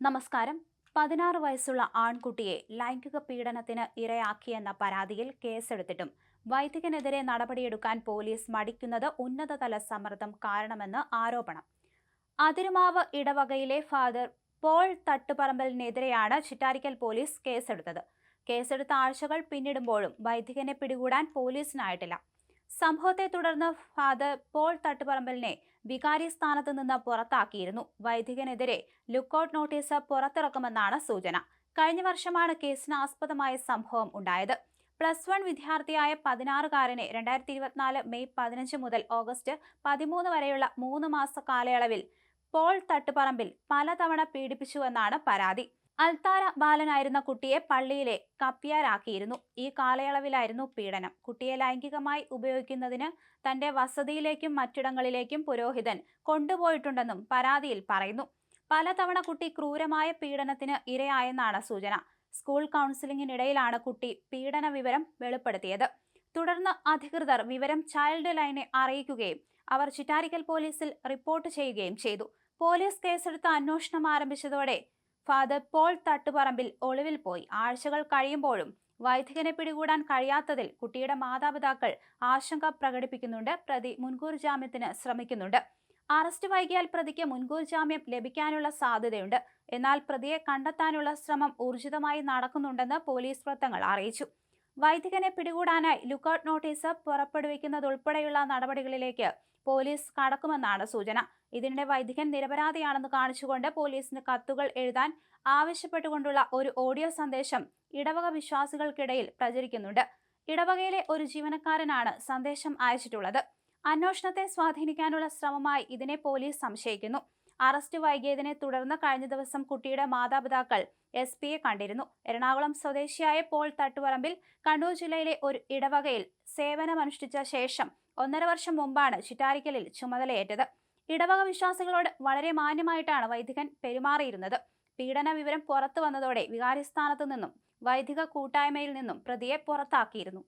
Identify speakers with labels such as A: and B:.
A: നമസ്കാരം. പതിനാറ് വയസ്സുള്ള ആൺകുട്ടിയെ ലൈംഗിക പീഡനത്തിന് ഇരയാക്കിയെന്ന പരാതിയിൽ കേസെടുത്തിട്ടും വൈദികനെതിരെ നടപടിയെടുക്കാൻ പോലീസ് മടിക്കുന്നത് ഉന്നതതല സമ്മർദ്ദം കാരണമെന്ന് ആരോപണം. അതിരുമാവ് ഇടവകയിലെ ഫാദർ പോൾ തട്ടുപറമ്പലിനെതിരെയാണ് ചിറ്റാരിക്കൽ പോലീസ് കേസെടുത്തത്. കേസെടുത്ത ആഴ്ചകൾ പിന്നിടുമ്പോഴും വൈദികനെ പിടികൂടാൻ പോലീസിനായിട്ടില്ല. സംഭവത്തെ തുടർന്ന് ഫാദർ പോൾ തട്ടുപറമ്പലിനെ വികാരി സ്ഥാനത്ത് നിന്ന് പുറത്താക്കിയിരുന്നു. വൈദികനെതിരെ ലുക്കൌട്ട് നോട്ടീസ് പുറത്തിറക്കുമെന്നാണ് സൂചന. കഴിഞ്ഞ വർഷമാണ് കേസിന് ആസ്പദമായ സംഭവം ഉണ്ടായത്. പ്ലസ് വൺ വിദ്യാർത്ഥിയായ പതിനാറുകാരനെ രണ്ടായിരത്തി ഇരുപത്തിനാല് മെയ് പതിനഞ്ച് മുതൽ ഓഗസ്റ്റ് പതിമൂന്ന് വരെയുള്ള മൂന്ന് മാസ കാലയളവിൽ പോൾ തട്ടുപറമ്പിൽ പലതവണ പീഡിപ്പിച്ചുവെന്നാണ് പരാതി. അൽത്താര ബാലനായിരുന്ന കുട്ടിയെ പള്ളിയിലെ കപ്പ്യാരാക്കിയിരുന്നു ഈ കാലയളവിലായിരുന്നു പീഡനം. കുട്ടിയെ ലൈംഗികമായി ഉപയോഗിക്കുന്നതിന് തന്റെ വസതിയിലേക്കും മറ്റിടങ്ങളിലേക്കും പുരോഹിതൻ കൊണ്ടുപോയിട്ടുണ്ടെന്നും പരാതിയിൽ പറയുന്നു. പലതവണ കുട്ടി ക്രൂരമായ പീഡനത്തിന് ഇരയായെന്നാണ് സൂചന. സ്കൂൾ കൗൺസിലിംഗിനിടയിലാണ് കുട്ടി പീഡന വിവരം വെളിപ്പെടുത്തിയത്. തുടർന്ന് അധികൃതർ വിവരം ചൈൽഡ് ലൈനെ അറിയിക്കുകയും അവർ ചിറ്റാരിക്കൽ പോലീസിൽ റിപ്പോർട്ട് ചെയ്യുകയും ചെയ്തു. പോലീസ് കേസെടുത്ത് അന്വേഷണം ആരംഭിച്ചതോടെ ഫാദർ പോൾ തട്ടുപറമ്പിൽ ഒളിവിൽ പോയി. ആഴ്ചകൾ കഴിയുമ്പോഴും വൈദികനെ പിടികൂടാൻ കഴിയാത്തതിൽ കുട്ടിയുടെ മാതാപിതാക്കൾ ആശങ്ക പ്രകടിപ്പിക്കുന്നുണ്ട്. പ്രതി മുൻകൂർ ജാമ്യത്തിന് ശ്രമിക്കുന്നുണ്ട്. അറസ്റ്റ് വൈകിയാൽ പ്രതിക്ക് മുൻകൂർ ജാമ്യം ലഭിക്കാനുള്ള സാധ്യതയുണ്ട്. എന്നാൽ പ്രതിയെ കണ്ടെത്താനുള്ള ശ്രമം ഊർജിതമായി നടക്കുന്നുണ്ടെന്ന് പോലീസ് വൃത്തങ്ങൾ അറിയിച്ചു. വൈദികനെ പിടികൂടാനായി ലുക്കൌട്ട് നോട്ടീസ് പുറപ്പെടുവിക്കുന്നതുൾപ്പെടെയുള്ള നടപടികളിലേക്ക് പോലീസ് കടക്കുമെന്നാണ് സൂചന. ഇതിനിടെ വൈദികൻ നിരപരാധിയാണെന്ന് കാണിച്ചുകൊണ്ട് പോലീസിന് കത്തുകൾ എഴുതാൻ ആവശ്യപ്പെട്ടുകൊണ്ടുള്ള ഒരു ഓഡിയോ സന്ദേശം ഇടവക വിശ്വാസികൾക്കിടയിൽ പ്രചരിക്കുന്നുണ്ട്. ഇടവകയിലെ ഒരു ജീവനക്കാരനാണ് സന്ദേശം അയച്ചിട്ടുള്ളത്. അന്വേഷണത്തെ സ്വാധീനിക്കാനുള്ള ശ്രമമായി ഇതിനെ പോലീസ് സംശയിക്കുന്നു. അറസ്റ്റ് വൈകിയതിനെ തുടർന്ന് കഴിഞ്ഞ ദിവസം കുട്ടിയുടെ മാതാപിതാക്കൾ എസ് പിയെ കണ്ടിരുന്നു. എറണാകുളം സ്വദേശിയായ പോൾ തട്ടുപറമ്പിൽ കണ്ണൂർ ജില്ലയിലെ ഒരു ഇടവകയിൽ സേവനമനുഷ്ഠിച്ച ശേഷം ഒന്നര വർഷം മുമ്പാണ് ചിറ്റാരിക്കലിൽ ചുമതലയേറ്റത്. ഇടവക വിശ്വാസികളോട് വളരെ മാന്യമായിട്ടാണ് വൈദികൻ പെരുമാറിയിരുന്നത്. പീഡന വിവരം പുറത്തു വന്നതോടെ വികാരിസ്ഥാനത്തു നിന്നും വൈദിക കൂട്ടായ്മയിൽ നിന്നും പ്രതിയെ പുറത്താക്കിയിരുന്നു.